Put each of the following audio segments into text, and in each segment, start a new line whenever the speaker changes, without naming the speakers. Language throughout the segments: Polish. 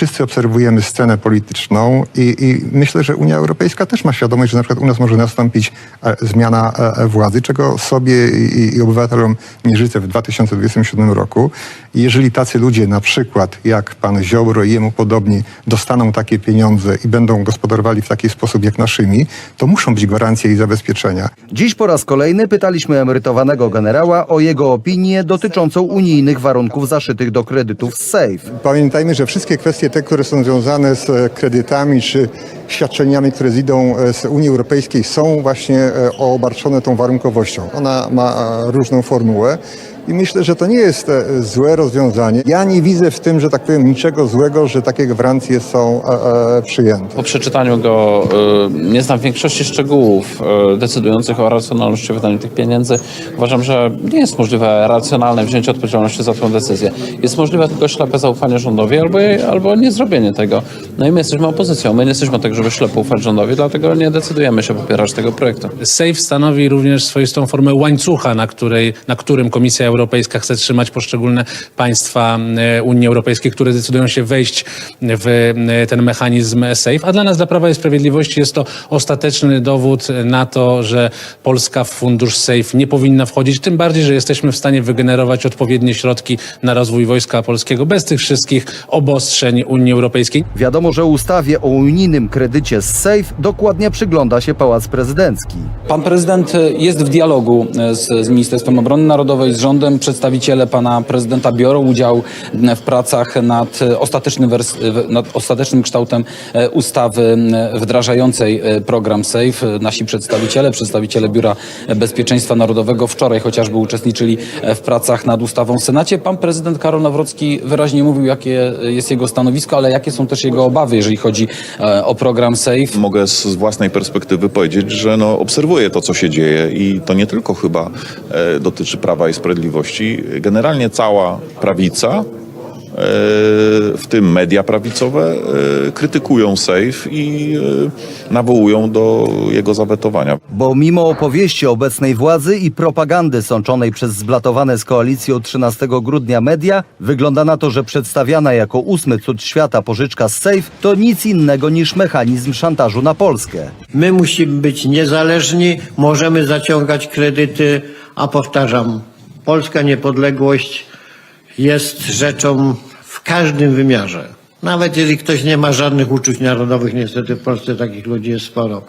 Wszyscy obserwujemy scenę polityczną i, i myślę, że Unia Europejska też ma świadomość, że na przykład u nas może nastąpić e, zmiana e, e, władzy, czego sobie i, i obywatelom nie życzę w 2027 roku. Jeżeli tacy ludzie, na przykład jak pan Ziobro i jemu podobni, dostaną takie pieniądze i będą gospodarowali w taki sposób jak naszymi, to muszą być gwarancje i zabezpieczenia.
Dziś po raz kolejny pytaliśmy emerytowanego generała o jego opinię dotyczącą unijnych warunków zaszytych do kredytów z SAFE.
Pamiętajmy, że wszystkie kwestie te, które są związane z e, kredytami czy świadczeniami, które zidą e, z Unii Europejskiej są właśnie e, obarczone tą warunkowością. Ona ma różną formułę. I myślę, że to nie jest e, złe rozwiązanie. Ja nie widzę w tym, że tak powiem, niczego złego, że takie gwarancje są e, e, przyjęte.
Po przeczytaniu go y, nie znam większości szczegółów y, decydujących o racjonalności wydania tych pieniędzy. Uważam, że nie jest możliwe racjonalne wzięcie odpowiedzialności za tę decyzję. Jest możliwe tylko ślepe zaufanie rządowi albo, albo nie zrobienie tego. No i my jesteśmy opozycją. My nie jesteśmy tak, żeby ślepo ufać rządowi, dlatego nie decydujemy się popierać tego projektu.
SAFE stanowi również swoistą formę łańcucha, na, której, na którym Komisja Europejska chce trzymać poszczególne państwa e, Unii Europejskiej, które decydują się wejść w e, ten mechanizm SAFE. A dla nas, dla Prawa i Sprawiedliwości jest to ostateczny dowód na to, że Polska w fundusz SAFE nie powinna wchodzić, tym bardziej, że jesteśmy w stanie wygenerować odpowiednie środki na rozwój Wojska Polskiego bez tych wszystkich obostrzeń Unii Europejskiej.
Wiadomo, że ustawie o unijnym kredycie z SAFE dokładnie przygląda się Pałac Prezydencki.
Pan prezydent jest w dialogu z, z Ministerstwem Obrony Narodowej, z rządem. Przedstawiciele pana prezydenta biorą udział w pracach nad ostatecznym, nad ostatecznym kształtem e, ustawy wdrażającej e, program SAFE. Nasi przedstawiciele, przedstawiciele Biura Bezpieczeństwa Narodowego wczoraj chociażby uczestniczyli e, w pracach nad ustawą w Senacie. Pan prezydent Karol Nawrocki wyraźnie mówił, jakie jest jego stanowisko, ale jakie są też jego obawy, jeżeli chodzi e, o program SAFE.
Mogę z własnej perspektywy powiedzieć, że no, obserwuję to, co się dzieje i to nie tylko chyba e, dotyczy Prawa i Sprawiedliwości. Generalnie cała prawica, e, w tym media prawicowe, e, krytykują SAFE i e, nawołują do jego zawetowania.
Bo mimo opowieści obecnej władzy i propagandy sączonej przez zblatowane z koalicją 13 grudnia media, wygląda na to, że przedstawiana jako ósmy cud świata pożyczka z SAFE to nic innego niż mechanizm szantażu na Polskę.
My musimy być niezależni, możemy zaciągać kredyty, a powtarzam, polska niepodległość jest rzeczą w każdym wymiarze. Nawet jeżeli ktoś nie ma żadnych uczuć narodowych, niestety w Polsce takich ludzi jest sporo,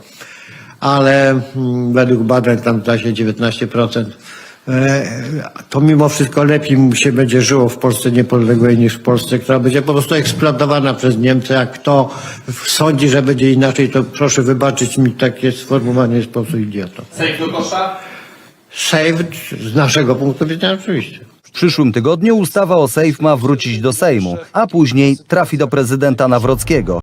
ale mm, według badań tam zdaje się 19%. e, To mimo wszystko lepiej się będzie żyło w Polsce niepodległej niż w Polsce, która będzie po prostu eksploatowana przez Niemcy. Jak kto sądzi, że będzie inaczej, to proszę wybaczyć mi takie sformułowanie jest po prostu idiotą. Safe z naszego punktu widzenia oczywiście.
W przyszłym tygodniu ustawa o SAFE ma wrócić do Sejmu, a później trafi do prezydenta Nawrockiego.